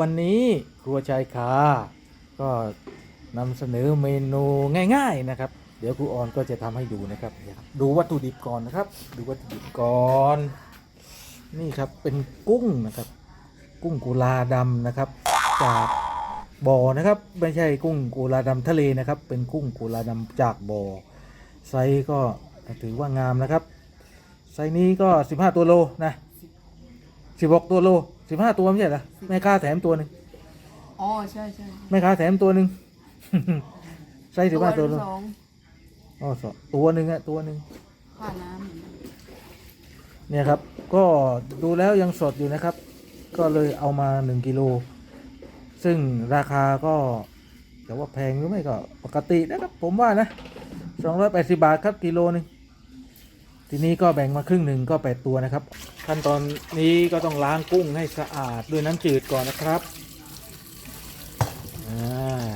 วันนี้ครัวชายคาก็นำเสนอเมนูง่ายๆนะครับ เดี๋ยวครูออนก็จะทำให้ดูนะครับ ดูวัตถุดิบก่อนนะครับ ดูวัตถุดิบก่อน นี่ครับเป็นกุ้งนะครับ กุ้งกุลาดำนะครับ จากบ่อนะครับ ไม่ใช่กุ้งกุลาดำทะเลนะครับ เป็นกุ้งกุลาดำจากบ่อไซก็ถือว่างามนะครับ ไซนี้ก็ 15 ตัวโลนะ16 ตัวโล 15ตัวไม่ใช่เหรอแม่ค้าแถมตัวหนึ่งอ๋อใช่ใช่แม่ค้าแถมตัวหนึ่งไซส์15ตัวโลสองอ๋อสองตัวหนึ่งอะตัวหนึ่งค่าน้ำเหมือนกันเนี่ยครับ ก็ดูแล้วยังสดอยู่นะครับ ก็เลยเอามา1กิโล ซึ่งราคาก็แต่ว่าแพงหรือไม่ก็ปกตินะครับ ผมว่านะ280บาทครับกิโลหนึง ทีนี้ก็แบ่งมาครึ่งหนึ่งก็ 8 ตัวนะครับ ขั้นตอนนี้ก็ต้องล้างกุ้งให้สะอาดด้วยน้ำจืดก่อนนะครับอ่า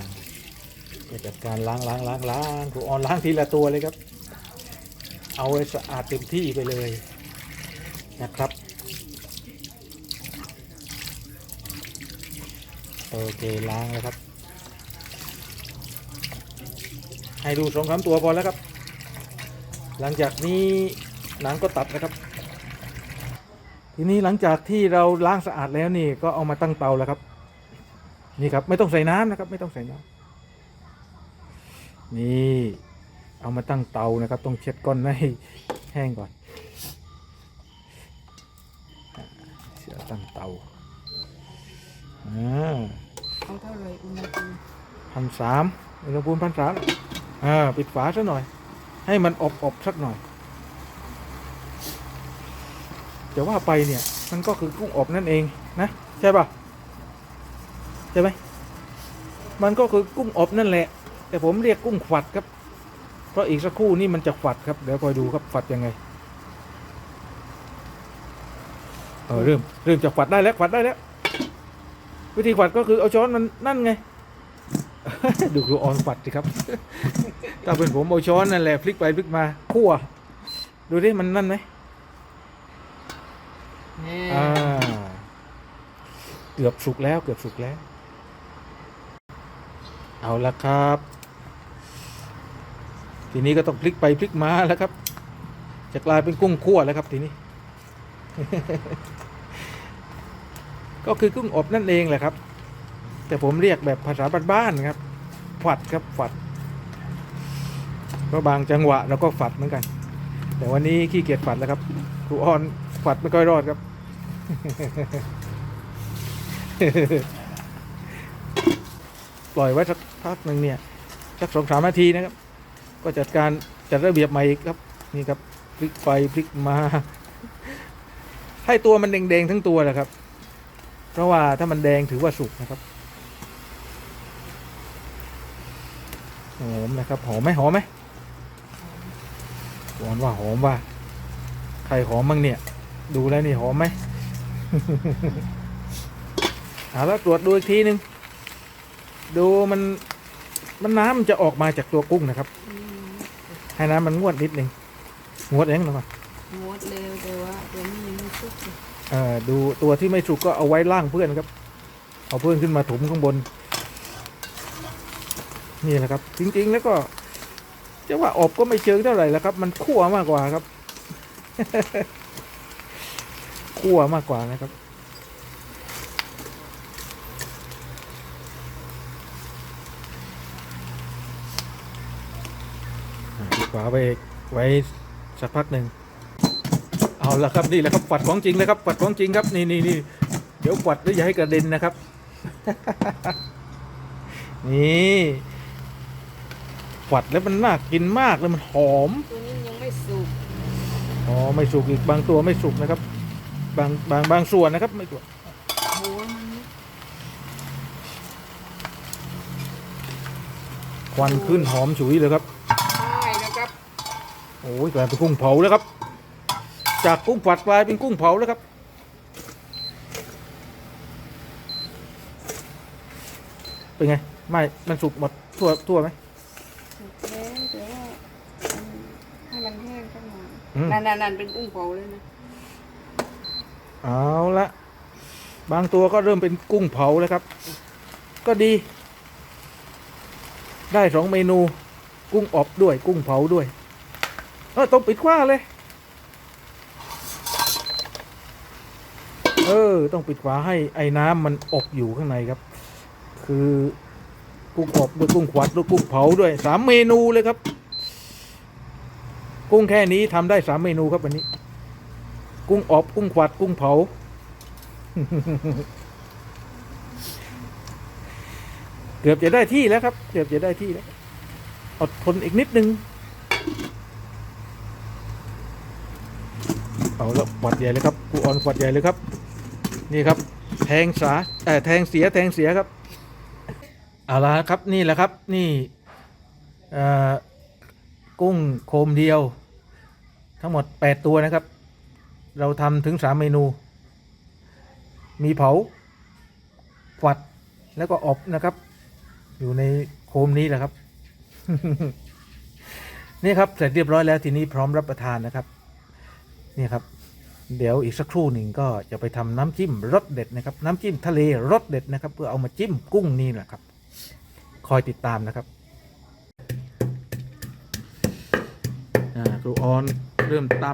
ก็จัดการล้างล้างล้างล้างครูออนล้างทีละตัวเลยครับ เอาให้สะอาดเต็มที่ไปเลยนะครับโอเคล้างแล้วครับ ให้ดูสองสามตัวพอแล้วครับ หลังจากนี้หนังก็ตัดนะครับ ทีนี้หลังจากที่เราล้างสะอาดแล้วนี่ก็เอามาตั้งเตาแล้วครับ นี่ครับไม่ต้องใส่น้ำนะครับ ไม่ต้องใส่น้ำนี่เอามาตั้งเตานะครับ ต้องเช็ดก้นให้แห้งก่อนอ่าเสียตั้งเตาอ่าเอาเท่าไหรอุณหภูมิพันสามอุณหภูมิพันสามอ่าปิดฝาซะหน่อย ให้มันอบอบสักหน่อยจะว่าไปเนี่ย มันก็คือกุ้งอบนั่นเองนะใช่ปะใช่ไหมมันก็คือกุ้งอบนั่นแหละ แต่ผมเรียกกุ้งขวัดครับ เพราะอีกสักครู่นี่มันจะขวัดครับเดี๋ยวคอยดูครับขวัดยังไงเออเริ่มเริ่มจะขวัดได้แล้วขวัดได้แล้ว วิธีขวัดก็คือเอาช้อนมันนั่นไง ดูครูออนขวัดสิครับ ถ้าเป็นผมเอาช้อนนั่นแหละพลิกไปพลิกมาคั่ว ดูดิมันนั่นไหมแน่อ่าเกือบสุกแล้วเกือบสุกแล้ว เอาละครับ ทีนี้ก็ต้องพลิกไปพลิกมาแล้วครับ จะกลายเป็นกุ้งคั่วแล้วครับทีนี้ ก็คือกุ้งอบนั่นเองแหละครับ แต่ผมเรียกแบบภาษาบ้านๆครับ ฝัดครับฝัด ก็บางจังหวะเราก็ฝัดเหมือนกัน แต่วันนี้ขี้เกียจฝัดแล้วครับครูออนฝัดไม่ค่อยรอดครับ ปล่อยไว้สักพักหนึ่งเนี่ยสักสองสามนาทีนะครับ ก็จัดการจัดระเบียบใหม่อีกครับ นี่ครับพลิกไปพลิกมา ให้ตัวมันแดงๆทั้งตัวแหละครับ เพราะว่าถ้ามันแดงถือว่าสุกนะครับ อมนะครับ หอมไหมหอมไหมหวานว่าหอมว่าใครหอมบ้างเนี่ย ดูแล้วนี่หอมไหมเอาแล้วตรวจดูอีกทีหนึ่งดูมันมันน้ำมันจะออกมาจากตัวกุ้งนะครับอืมให้น้ำมันงวดนิดหนึ่งงวดเองหรือเปล่างดเร็วแต่ว่าตัวนี้ยังไม่สุกเลยเอ่อดูตัวที่ไม่สุกก็เอาไว้ล่างเพื่อนครับ เอาเพื่อนขึ้นมาถมข้างบน นี่แหละครับ จริง ๆ แล้วก็จะว่าอบก็ไม่เชิงเท่าไหร่แล้วครับ มันคั่วมากกว่าครับ คั่วมากกว่านะครับอ่าปิดฝาไปไว้สักพักหนึ่งเอาละครับนี่แหละครับฝัดของจริงเลยครับฝัดของจริงครับนี่นี่นี่เดี๋ยวฝัดแล้วอย่าให้กระเด็นนะครับ นี่ ฝัดแล้วมันน่ากินมากเลยมันหอม ตัวนี้ยังไม่สุกอ๋อไม่สุกอีกบางตัวไม่สุกนะครับ บางบางบางส่วนนะครับไม่ตัวหัวมันนี่ควันขึ้นหอมฉุยเลยครับใช่นะครับ โอ้ยกลายเป็นกุ้งเผาแล้วครับ จากกุ้งฝัดกลายเป็นกุ้งเผาแล้วครับ เป็นไงไม่มันสุกหมดทั่วทั่วไหม สุกแล้วแต่ว่าอืมให้มันแห้งสักห น่อยอืมนั่นนั่นนั่นเป็นกุ้งเผาเลยนะเอาละบางตัวก็เริ่มเป็นกุ้งเผาแล้วครับ ก็ดี ได้สองเมนู กุ้งอบด้วย กุ้งเผาด้วยเออต้องปิดกว้าเลย เออ ต้องปิดฝาให้ไอ้น้ำมันอบอยู่ข้างในครับ คือ กุ้งอบด้วยกุ้งขวัดด้วยกุ้งเผาด้วยสามเมนูเลยครับ กุ้งแค่นี้ทำได้สามเมนูครับวันนี้ กุ้งอบกุ้งขวัดกุ้งเผา เกือบจะได้ที่แล้วครับ เกือบจะได้ที่แล้วอดทนอีกนิดนึง เอาแล้วขวัดใหญ่เลยครับกูออนขวัดใหญ่เลยครับ นี่ครับ แทงสาเอ่อแทงเสียแทงเสียครับเอาละครับนี่แหละครับนี่เอ่อกุ้งโคมเดียว ทั้งหมด 8 ตัวนะครับ เราทำถึง 3 เมนู มีเผาฝัดแล้วก็อบนะครับ อยู่ในโคมนี้แหละครับ นี่ครับเสร็จเรียบร้อยแล้วทีนี้พร้อมรับประทานนะครับ นี่ครับ เดี๋ยวอีกสักครู่หนึ่งก็จะไปทำน้ำจิ้มรสเด็ดนะครับ น้ำจิ้มทะเลรสเด็ดนะครับ เพื่อเอามาจิ้มกุ้งนี่แหละครับ คอยติดตามนะครับอ่าครูออน เริ่มต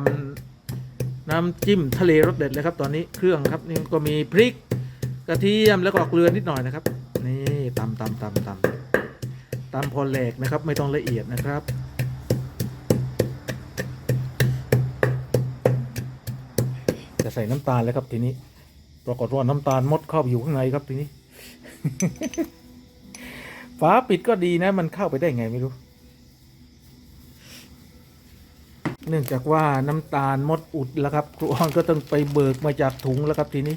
ำน้ำจิ้มทะเลรสเด็ดเลยครับ ตอนนี้เครื่องครับนี่ก็มีพริก กระเทียมแล้วก็เกลือนิดหน่อยนะครับ นี่ตำตำตำตำตำพอแหลกนะครับ ไม่ต้องละเอียดนะครับจะใส่น้ำตาลแล้วครับทีนี้ปรากฏว่าน้ำตาลมดเข้าไปอยู่ข้างในครับทีนี้ฝาปิดก็ดีนะ มันเข้าไปได้ไงไม่รู้ เนื่องจากว่าน้ำตาลมดอุดแล้วครับครูออนก็ต้องไปเบิกมาจากถุงแล้วครับทีนี้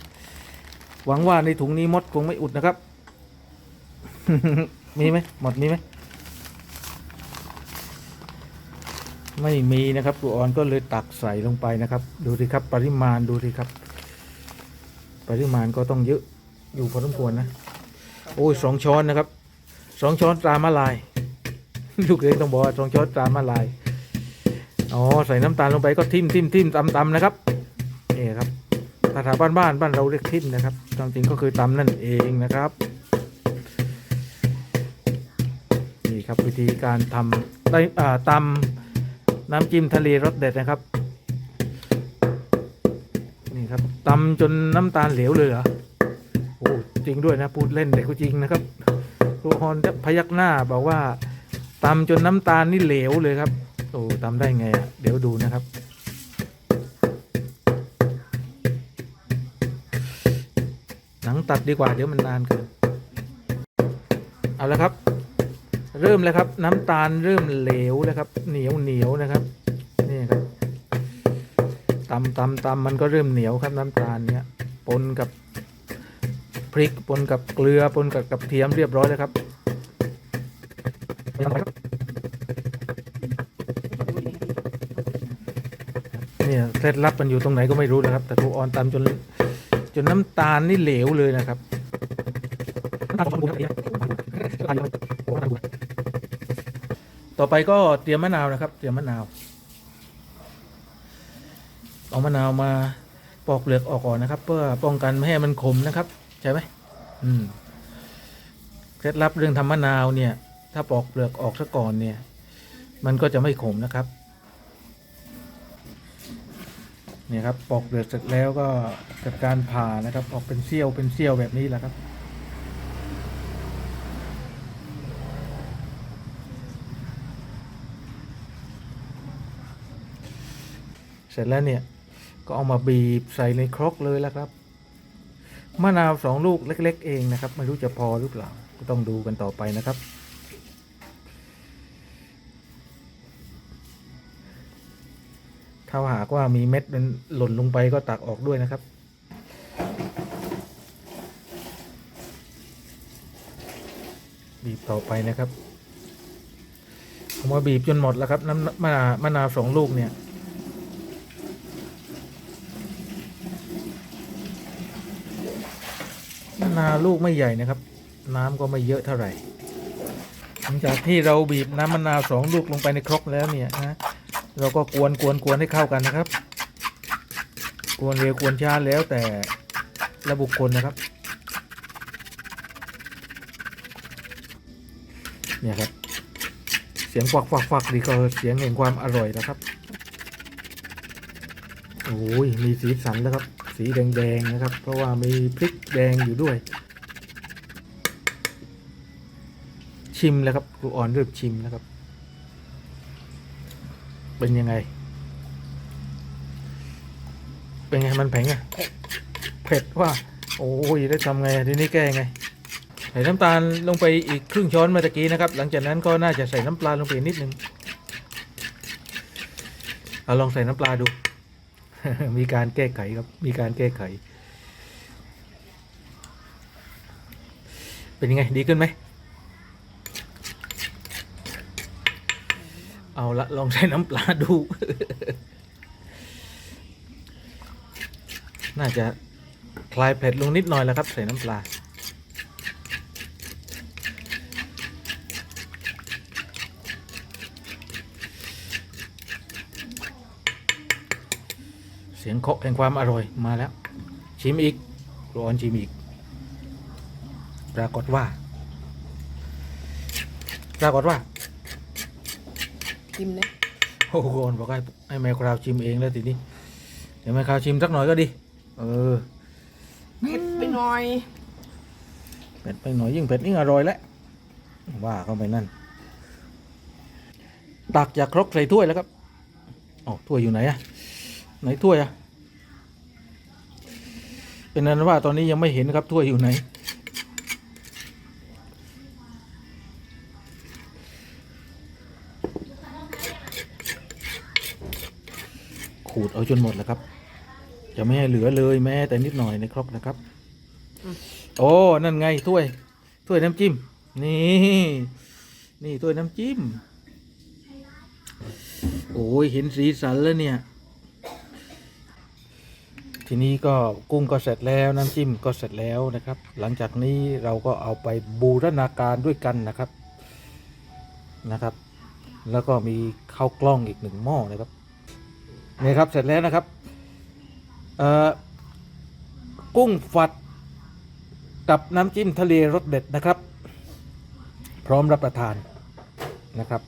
หวังว่าในถุงนี้มดคงไม่อุดนะครับ มีไหมหมดมีไหมไม่มีนะครับครูออนก็เลยตักใส่ลงไปนะครับ ดูสิครับ ปริมาณดูสิครับ ปริมาณก็ต้องเยอะอยู่พอสมควรนะ โอ้ยสองช้อนนะครับสองช้อนตรามาลาย ลูกเองต้องบอกว่าสองช้อนตรามาลาย อ๋อใส่น้ำตาลลงไปก็ทิมทิมทิมตำตำนะครับนี่ครับภาษาบ้านบ้านบ้านเราเรียกทิมนะครับจริงก็คือตำนั่นเองนะครับนี่ครับวิธีการทำได้อ่าตำน้ำจิ้มทะเลรสเด็ดนะครับนี่ครับตำจนน้ำตาลเหลวเลยเหรอโอ้จริงด้วยนะพูดเล่นแต่ก็จริงนะครับครูฮอนพยักหน้าบอกว่าตำจนน้ำตาลนี่เหลวเลยครับ โอ้ตำได้ไงอะ เดี๋ยวดูนะครับ หนังตัดดีกว่าเดี๋ยวมันนานเกิน เอาละครับ เริ่มแล้วครับ น้ำตาลเริ่มเหลวแล้วครับ เหนียวเหนียวนะครับ นี่ครับตำตำตำมันก็เริ่มเหนียวครับน้ำตาลเนี้ยปนกับพริกปนกับเกลือปนกับกระเทียมเรียบร้อยแล้วครับ เนี่ยเคล็ดลับมันอยู่ตรงไหนก็ไม่รู้นะครับ แต่ครูออนตำจนจนน้ำตาลนี่เหลวเลยนะครับต่อไปก็เตรียมมะนาวนะครับ เตรียมมะนาว เอามะนาวมาปอกเปลือกออกก่อนนะครับ เพื่อป้องกันไม่ให้มันขมนะครับ ใช่ไหมอืมเคล็ดลับเรื่องทำมะนาวเนี่ย ถ้าปอกเปลือกออกซะก่อนเนี่ย มันก็จะไม่ขมนะครับ เนี่ยครับปอกเปลือกเสร็จแล้วก็จัดการผ่านะครับออกเป็นเสี้ยวเป็นเสี้ยวแบบนี้แหละครับเสร็จแล้วเนี่ยก็เอามาบีบใส่ในครกเลยแล้วครับมะนาวสองลูกเล็ก ๆ เองนะครับ ไม่รู้จะพอหรือเปล่าก็ต้องดูกันต่อไปนะครับ ถ้าหากว่ามีเม็ดมันหล่นลงไปก็ตักออกด้วยนะครับ บีบต่อไปนะครับผมว่าบีบจนหมดแล้วครับน้ำมะนาวมะนาวสองลูกเนี่ยมะนาวลูกไม่ใหญ่นะครับ น้ำก็ไม่เยอะเท่าไหร่หลังจากที่เราบีบน้ำมะนาวสองลูกลงไปในครกแล้วเนี่ยนะ เราก็กวนกวนกวนให้เข้ากันนะครับ กวนเร็วกวนช้าแล้วแต่และบุคคลนะครับ เนี่ยครับ เสียงควักฟักฟักดีก็เสียงแห่งความอร่อยนะครับ โอ้ยมีสีสันแล้วครับ สีแดงๆนะครับ เพราะว่ามีพริกแดงอยู่ด้วย ชิมแล้วครับครูอ่อนเริ่มชิมแล้วครับ เป็นยังไง เป็นไงมันแผงอะเผ็ดว่า โอ้ยได้วทำไงทีนี้แก้ไง ใส่น้ำตาลลงไปอีกครึ่งช้อนเมื่อตะกี้นะครับ หลังจากนั้นก็น่าจะใส่น้ำปลาลงไปนิดนึงเอาลองใส่น้ำปลาดู มีการแก้ไขครับ มีการแก้ไข เป็นยังไง ดีขึ้นไหม เอาละลองใช้น้ำปลาดู น่าจะคลายเผ็ดลงนิดหน่อยแล้วครับ ใส่น้ำปลา เสียงเคาะแห่งความอร่อยมาแล้ว ชิมอีกร้อนชิมอีก ปรากฏว่า ปรากฏว่า กิมนะโอ้โหก่อนบอกให้ให้แมวคราวชิมเองแล้วทีนี้เดี๋ยวแมวคราวชิมสักหน่อยก็ดี เออเผ็ดไปหน่อยเผ็ดไปหน่อยยิ่งเผ็ดยิ่งอร่อยแล้วว่าเข้าไปนั่นตักจากครกใส่ถ้วยแล้วครับอ๋อถ้วยอยู่ไหนอะไหนถ้วยอะเป็นนั้นว่าตอนนี้ยังไม่เห็นครับถ้วยอยู่ไหน ดเอาจนหมดแล้วครับ จะไม่ให้เหลือเลยแม้แต่นิดหน่อยในครกนะครับ โอ้ นั่นไงถ้วย ถ้วยน้ำจิ้ม นี่ นี่ถ้วยน้ำจิ้ม โอ้ยเห็นสีสันแล้วเนี่ย ทีนี้ก็กุ้งก็เสร็จแล้วน้ำจิ้มก็เสร็จแล้วนะครับ หลังจากนี้เราก็เอาไปบูรณาการด้วยกันนะครับนะครับ แล้วก็มีข้าวกล้องอีกหนึ่งหม้อนะครับ นี่ครับเสร็จแล้วนะครับกุ้งฝัดกับน้ำจิ้มทะเลรสเด็ดนะครับ พร้อมรับประทานนะครับ